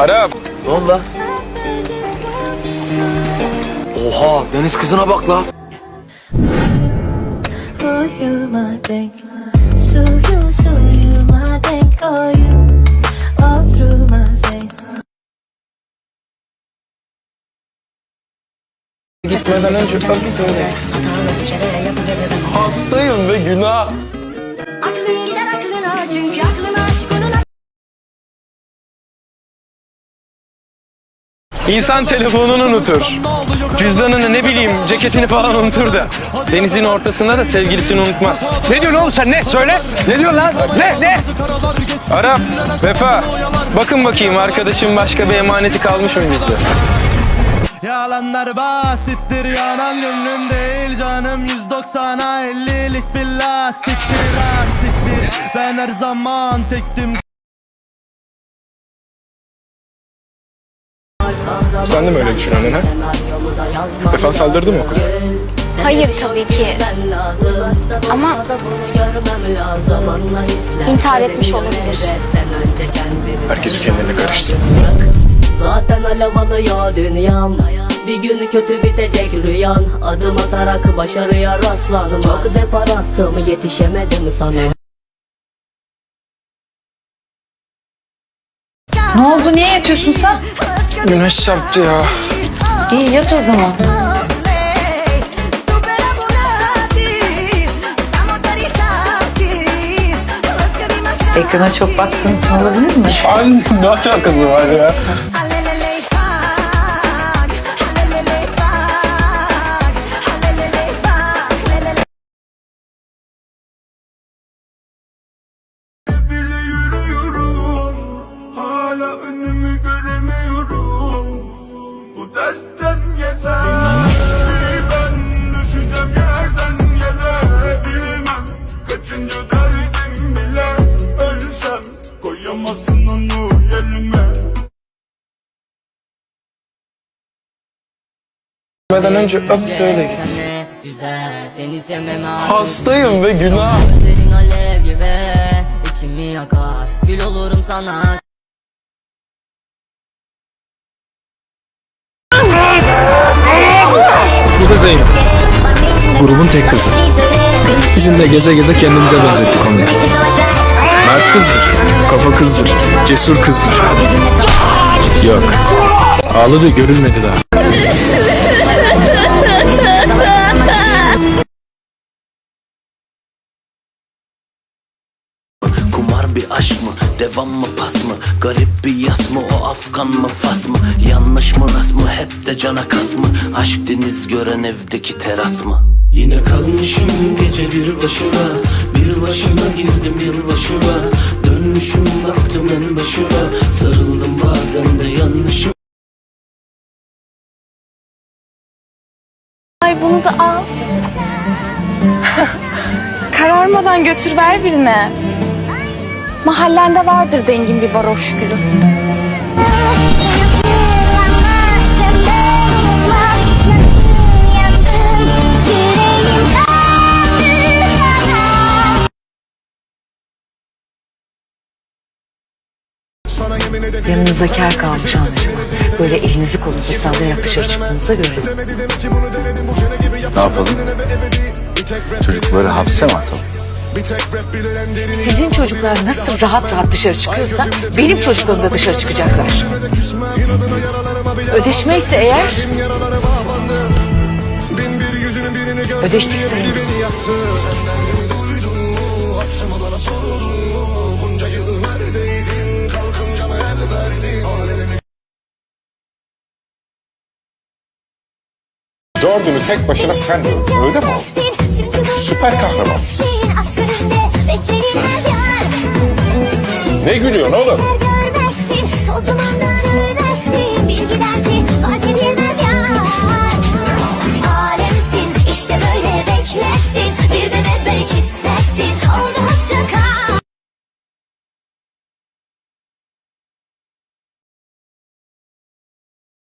Arap. Ne oldu lan? Oha deniz kızına bak la. Gitmeden önce öp söyle. Hastayım ve günah. İnsan telefonunu unutur. Cüzdanını ne bileyim ceketini falan unutur da. Denizin ortasında da sevgilisini unutmaz. Ne diyorsun oğlum sen ne? Söyle. Ne diyorsun lan? Ne? Ne? Arap, Vefa. Bakın bakayım arkadaşım başka bir emaneti kalmış mı bizde? Yalanlar basittir yanan gönlüm değil canım 190'a 50'lik bir lastiktir lastiktir Ben her zaman tektim Sen de mi öyle düşünüyorsun ha? Vefa saldırdı mı o kıza? Hayır tabii ki. Ama intihar etmiş olabilir. Herkes kendini karıştırma. Zaten alev alıyor dünyam Bir gün kötü bitecek rüyan Adım atarak başarıya rastladım Çok depar attım yetişemedim sana Ne oldu? Niye yatıyorsun sen? Güneş çarptı ya. İyi yat o zaman. Ekrana çok baktığın için olabilir mi? Anne ne alakası var ya? Gitmeden önce öp de öyle git. Hastayım ve günah. Gözlerin alev gibi içimi yakar Gül olurum sana Bu da Zeynep. Grubun tek kızı. Bizim de geze geze kendimize benzettik onu. Mert kızdır. Kafa kızdır. Cesur kızdır. Yok. Ağladı görülmedi daha. Devam mı pas mı? Garip bir yas mı? O Afgan mı Fas mı? Yanlış mı rast mı? Hep de cana kas mı? Aşk deniz gören evdeki teras mı? Yine kalmışım gece bir başına Bir başına girdim yılbaşına Dönmüşüm baktım en başına Sarıldım bazen de yanlışım Ay bunu da al. Kararmadan götür ver birine. Mahallende vardır dengin bir varoş gülü. Yanınıza kar kalmış anlaşılan. Böyle elinizi kolunuzu sallayarak dışarı çıktığınıza göre. Ne yapalım? Çocukları hapse mi atalım? Sizin çocuklar nasıl rahat rahat dışarı çıkıyorsa benim çocuklarım da dışarı çıkacaklar. Ödeşme ise eğer ödeştik sayılır. Dördünü tek başına sen öyle mi? Süper kahraman mısın? Ne gülüyorsun oğlum?